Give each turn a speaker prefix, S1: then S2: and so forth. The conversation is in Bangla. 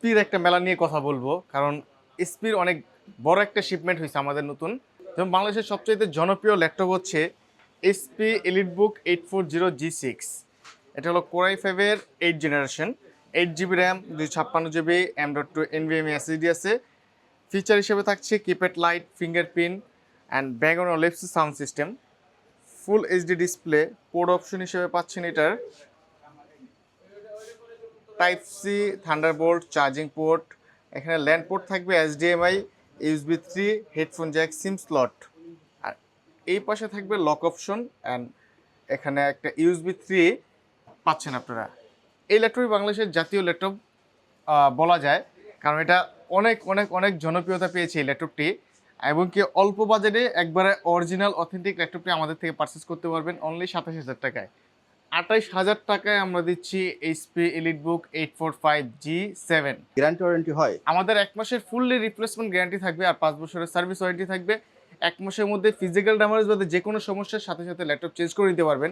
S1: এসপির একটা মেলা নিয়ে কথা বলব, কারণ এসপির অনেক বড় একটা শিপমেন্ট হয়েছে আমাদের নতুন। যেমন বাংলাদেশের সবচেয়ে জনপ্রিয় ল্যাপটপ হচ্ছে HP elite book eight four zero G six এটা হলো কোরাই ফাইভের eight generation eight GB RAM দুই ছাপ্পান্ন GB M dot two NVMe SSD আছে। ফিচার হিসেবে থাকছে কিপ্যাড লাইট ফিঙ্গারপ্রিন্ট অ্যান্ড ব্যাগন lips sound system full HD display port option হিসেবে পাচ্ছেন এটার। Type C thunderbolt charging port এখানে ল্যান্ড পোর্ট থাকবে HDMI USB three headphone jack SIM slot আর এই পাশে থাকবে লক অপশন অ্যান্ড এখানে একটা ইউএসবি থ্রি পাচ্ছেন আপনারা। এই ল্যাপটপই বাংলাদেশের জাতীয় ল্যাপটপ বলা যায়। কারণ এটা অনেক অনেক অনেক জনপ্রিয়তা পেয়েছে এই ল্যাপটপটি। এবং কি অল্প বাজেটে একবারে অরিজিনাল অথেন্টিক ল্যাপটপটি আমাদের থেকে পারচেস করতে পারবেন অনলি সাতাশ হাজার টাকায়। আঠাইশ হাজার টাকায় আমরা দিচ্ছি HP elite book eight four five G seven
S2: guarantee warranty হয়।
S1: আমাদের এক মাসের ফুললি রিপ্লেসমেন্ট গ্যারান্টি থাকবে আর পাঁচ বছরের সার্ভিস ওয়ারেন্টি থাকবে। এক মাসের মধ্যে ফিজিক্যাল ড্যামেজ বাদে যে কোনো সমস্যার সাথে সাথে ল্যাপটপ চেঞ্জ করে নিতে পারবেন।